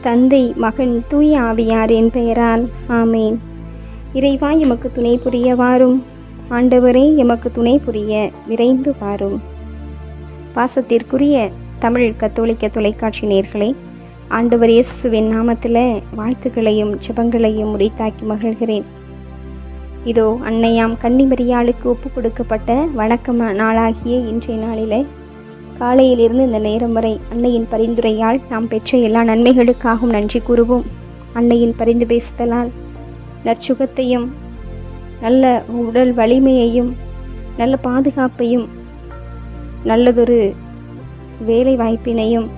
தந்தை மகன் தூய ஆவியாரின் பெயரால். ஆமேன். இறைவா எமக்கு துணை புரிய வாரும். ஆண்டவரே எமக்கு துணை புரிய விரைந்து வாரும். பாசத்திற்குரிய தமிழ் கத்தோலிக்க தொலைக்காட்சி நேர்களே ஆண்டவர் இயேசுவின் நாமத்தில் வாழ்த்துக்களையும் ஜபங்களையும் முடித்தாக்கி மகிழ்கிறேன். இதோ அன்னையாம் கன்னிமரியாளுக்கு ஒப்பு கொடுக்கப்பட்ட வணக்கம் நாளாகிய இன்றைய நாளிலே காலையிலிருந்து இந்த நேரம் வரை அன்னையின் பரிந்துரையால் நாம் பெற்ற எல்லா நன்மைகளுக்காகவும் நன்றி கூறுவோம். அன்னையின் பரிந்து பேசுதலால் நற்சுகத்தையும் நல்ல உடல் வலிமையையும் நல்ல பாதுகாப்பையும் நல்லதொரு வேலை வாய்ப்பினையும்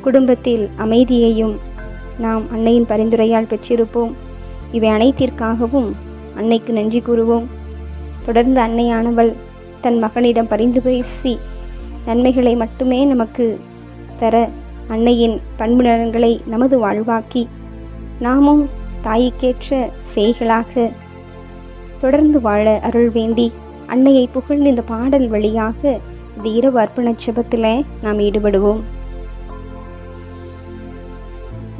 குடும்பத்தில் அமைதியையும் நாம் அன்னையின் பரிந்துரையால் பெற்றிருப்போம். இவை அனைத்திற்காகவும் அன்னைக்கு நன்றி கூறுவோம். தொடர்ந்து அன்னையானவள் தன் மகனிடம் பரிந்து பேசி நன்மைகளை மட்டுமே நமக்கு தர அன்னையின் பண்பு நலன்களை நமது வாழ்வாக்கி நாமும் தாய்க்கேற்ற செய்களாக தொடர்ந்து வாழ அருள் வேண்டி அன்னையை புகழ்ந்து இந்த பாடல் வழியாக இந்த இரவு அர்ப்பண ஜபத்தில் நாம் ஈடுபடுவோம்.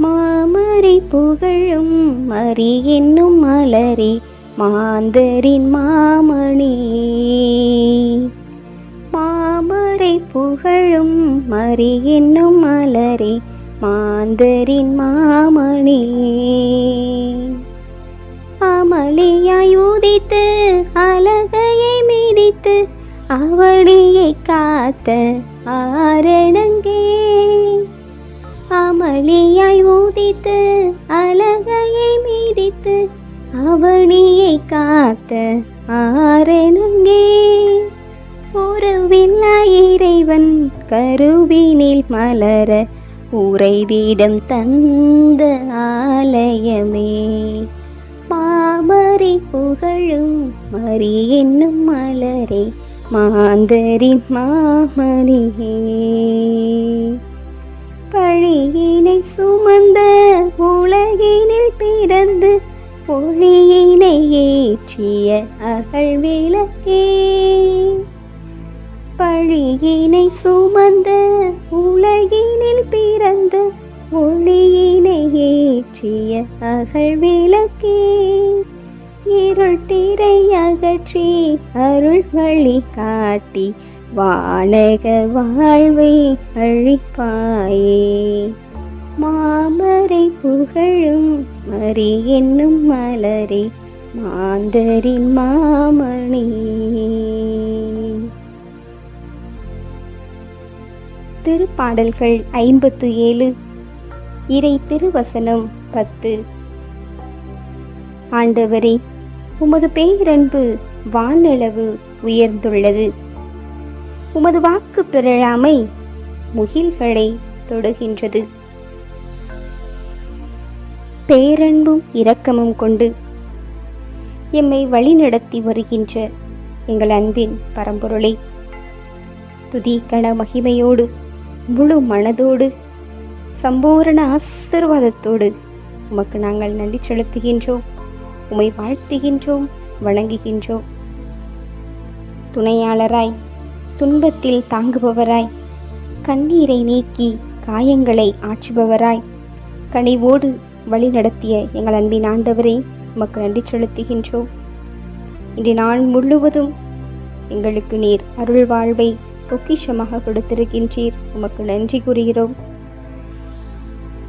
மாமரை புகழும் மரி என்னும் மலரி மாந்தரின் மாமணி. புகழும் மறி என்னும் மலரி மாந்தரின் மாமணி. அமளியாய் உதித்து அழகையை மிதித்து அவளியை காத்த ஆரணங்கே அமளியாய் உதித்து அழகையை மிதித்து அவனியை காத்த ஆரணங்கே உறவில்லா இறைவன் கருவினில் மலர உறைவிடம் தந்த ஆலயமே. மாமரி புகழும் மறி என்னும் மலரே மாந்தரின் மாமணியே. பழியினை சுமந்த உலகினில் பிறந்து ஒளியினை ஏற்றிய அகழ் விளக்கே பழியினை சுமந்த உலகினில் பிறந்த ஒளியினை ஏற்றிய அகழ் விளக்கே. இருள் திரை அகற்றி அருள் வழி காட்டி வாழக வாழ்வை அழிப்பாயே. மாமரை புகழும் மறி என்னும் மலரே மாந்தரின் மாமணி. திருப்பாடல்கள் ஐம்பத்து ஏழு. இறை திருவசனம் பத்து. ஆண்டவரே உமது பேரன்பு வானளவு உயர்ந்துள்ளது. உமது வாக்கு பிறழாமை முகில்களை தொடுகின்றது. பேரன்பும் இரக்கமும் கொண்டு எம்மை வழிநடத்தி வருகின்ற எங்கள் அன்பின் பரம்பொருளை துதிக்கண மகிமையோடு முழு மனதோடு சம்பூரண ஆசிர்வாதத்தோடு உமக்கு நாங்கள் நன்றி செலுத்துகின்றோம் உமை வாழ்த்துகின்றோம் வணங்குகின்றோம். துணையாளராய் துன்பத்தில் தாங்குபவராய் கண்ணீரை நீக்கி காயங்களை ஆற்றுபவராய் கனிவோடு வழி நடத்திய எங்கள் அன்பின் ஆண்டவரே உமக்கு நன்றி செலுத்துகின்றோம். இன்று நாள் முழுவதும் எங்களுக்கு நீர் அருள் வாழ்வை பொக்கிஷமாக கொடுத்திருக்கின்றீர். உமக்கு நன்றி கூறுகிறோம்.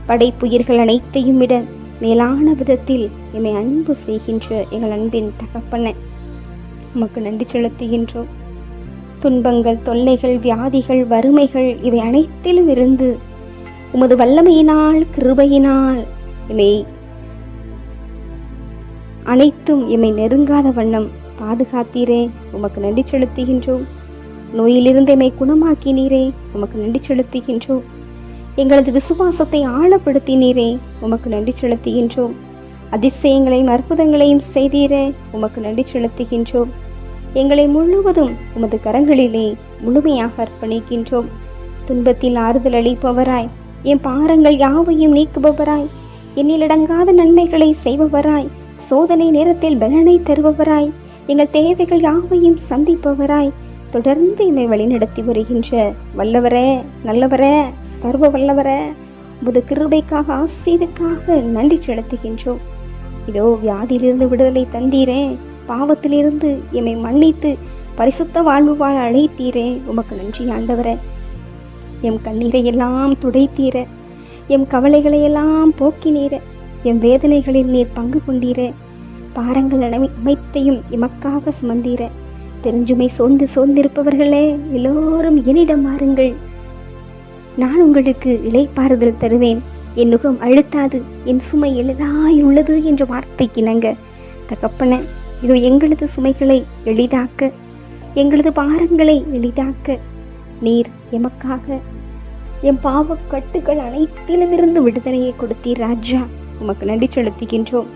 படைப்புயிர்கள் அனைத்தையும் விட மேலான விதத்தில் எம்மை அன்பு செய்கின்ற எங்கள் அன்பின் தகப்பன உமக்கு நன்றி செலுத்துகின்றோம். துன்பங்கள் தொல்லைகள் வியாதிகள் வறுமைகள் இவை அனைத்திலும் இருந்து உமது வல்லமையினால் கிருபையினால் எம்மை அனைத்தும் எம்மை நெருங்காத வண்ணம் பாதுகாத்தீரே. உமக்கு நன்றி செலுத்துகின்றோம். நோயிலிருந்து எம்மை குணமாக்கினீரே உமக்கு நன்றி செலுத்துகின்றோம். எங்களது விசுவாசத்தை ஆழப்படுத்தினீரே உமக்கு நன்றி செலுத்துகின்றோம். அதிசயங்களையும் அற்புதங்களையும் செய்தீரே உமக்கு நன்றி செலுத்துகின்றோம். எங்களை முழுவதும் உமது கரங்களிலே முழுமையாக அர்ப்பணிக்கின்றோம். துன்பத்தில் ஆறுதல் அளிப்பவராய் என் பாரங்கள் யாவையும் நீக்குபவராய் எண்ணிலடங்காத நன்மைகளை செய்பவராய் சோதனை நேரத்தில் பலனை தருபவராய் எங்கள் தேவைகள் யாவையும் சந்திப்பவராய் தொடர்ந்து என்னை வழிநடத்தி வருகின்ற வல்லவரே நல்லவரே சர்வ வல்லவரே உமது கிருபைக்காக ஆசீருக்காக நன்றி செலுத்துகின்றோம். இதோ வியாதியிலிருந்து விடுதலை தந்தீரே பாவத்திலிருந்து எம்மை மன்னித்து பரிசுத்த வாழ்வு வாழ அழைத்தீரே உமக்கு நன்றி ஆண்டவரே. எம் கண்ணீரை எல்லாம் துடைத்தீர எம் கவலைகளை எல்லாம் போக்கினீர எம் வேதனைகளில் நீர் பங்கு கொண்டீர. பாரங்கள் அனைத்தையும் எமக்காக சுமந்தீர. பெருஞ்சுமை சோர்ந்து சோர்ந்திருப்பவர்களே எல்லோரும் என்னிடம் வாருங்கள். நான் உங்களுக்கு இலைப்பாறுதல் தருவேன். என் நுகம் அழுத்தாது என் சுமை எளிதாய் உள்ளது என்ற வார்த்தைக்கு இணங்க. தகப்பன இதோ எங்களது சுமைகளை எளிதாக்க எங்களது பாரங்களை எளிதாக்க. நீர் எமக்காக என் பாவ கட்டுகள் அனைத்திலுமிருந்து விடுதலையை கொடுத்தீர் ராஜா. உமக்கு நன்றி செலுத்துகின்றோம்.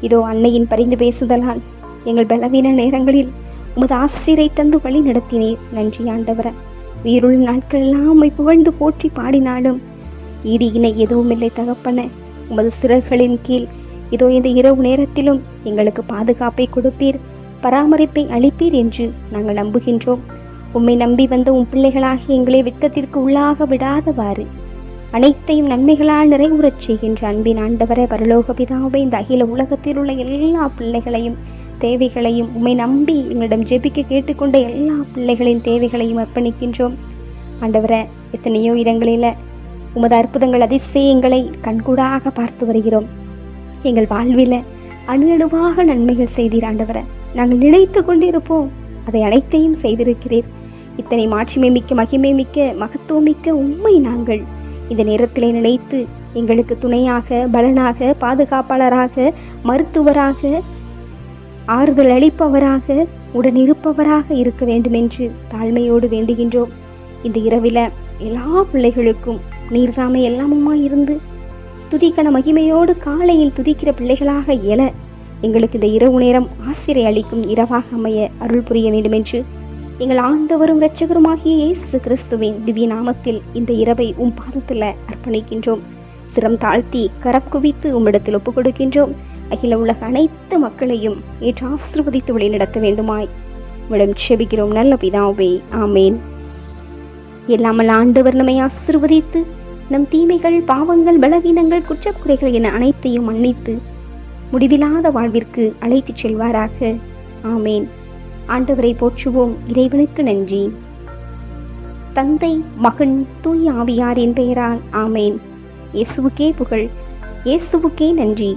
இதோ அன்னையின் பரிந்து பேசுதலால் எங்கள் பலவீன நேரங்களில் உமது ஆசிரை தந்து வழி நடத்தினீர். நன்றி ஆண்டவர. உயிருள்ள நாட்களெல்லாம் உம்மை புகழ்ந்து போற்றி பாடினாலும் ஈடு இணை எதுவுமில்லை தகப்பன. உமது சிறகுகளின் கீழ் இதோ இந்த இரவு நேரத்திலும் எங்களுக்கு பாதுகாப்பை கொடுப்பீர். பராமரிப்பை அளிப்பீர் என்று நாங்கள் நம்புகின்றோம். உம்மை நம்பி வந்த உம் பிள்ளைகளாகி எங்களை வெட்கத்திற்கு உள்ளாக விடாதவாறு அனைத்தையும் நன்மைகளால் நிறைவுறச் செய்கின்ற அன்பின் ஆண்டவரே பரலோகபிதாவை இந்த அகில உலகத்தில் உள்ள எல்லா பிள்ளைகளையும் தேவைகளையும் உம்மை நம்பி எங்களிடம் ஜெபிக்க கேட்டுக்கொண்ட எல்லா பிள்ளைகளின் தேவைகளையும் அர்ப்பணிக்கின்றோம். ஆண்டவரை எத்தனையோ இடங்களில் உமது அற்புதங்கள் அதிசயங்களை கண்கூடாக பார்த்து வருகிறோம். எங்கள் வாழ்வில் அணு அணுவாக நன்மைகள் செய்தீர் ஆண்டவரை. நாங்கள் நினைத்து கொண்டிருப்போம் அதை அனைத்தையும் செய்திருக்கிறீர். இத்தனை மாட்சிமை மிக்க மகிமை மிக்க மகத்துவமிக்க உண்மை நாங்கள் இந்த நேரத்திலே நினைத்து எங்களுக்கு துணையாக பலனாக பாதுகாப்பாளராக மருத்துவராக ஆறுதல் அளிப்பவராக உடன் இருப்பவராக இருக்க வேண்டும் என்று தாழ்மையோடு வேண்டுகின்றோம். இந்த இரவில் எல்லா பிள்ளைகளுக்கும் நீர்தாமை எல்லாமுமா இருந்து துதிக்கண மகிமையோடு காலையில் துதிக்கிற பிள்ளைகளாக எழ எங்களுக்கு இந்த இரவு நேரம் ஆசிரியை அளிக்கும் இரவாக அமைய அருள் புரிய வேண்டும் என்று எங்கள் ஆண்டவரும் இரட்சகருமாகிய இயேசு கிறிஸ்துவின் திவ்ய நாமத்தில் இந்த இரவை உம் பாதத்தில் அர்ப்பணிக்கின்றோம். சிரம் தாழ்த்தி கரம் குவித்து உம்மிடத்தில் ஒப்புக் கொடுக்கின்றோம் அகில உலக அனைத்து மக்களையும் ஏற்று ஆசிர்வதித்து வழிநடத்த வேண்டுமாய். விடம் செபிக்கிறோம் நல்ல பிதாவே. ஆமேன். எல்லாமல் ஆண்டவர் நம்மை ஆசிர்வதித்து நம் தீமைகள் பாவங்கள் பலவீனங்கள் குற்றக்குறைகள் என அனைத்தையும் மன்னித்து முடிவில்லாத வாழ்விற்கு அழைத்துச் செல்வாராக. ஆமேன். ஆண்டவரை போற்றுவோம். இறைவனுக்கு நன்றி. தந்தை மகன் தூய் ஆவியாரின் பெயரால். ஆமேன். இயேசுவுக்கே புகழ். இயேசுவுக்கே நன்றி.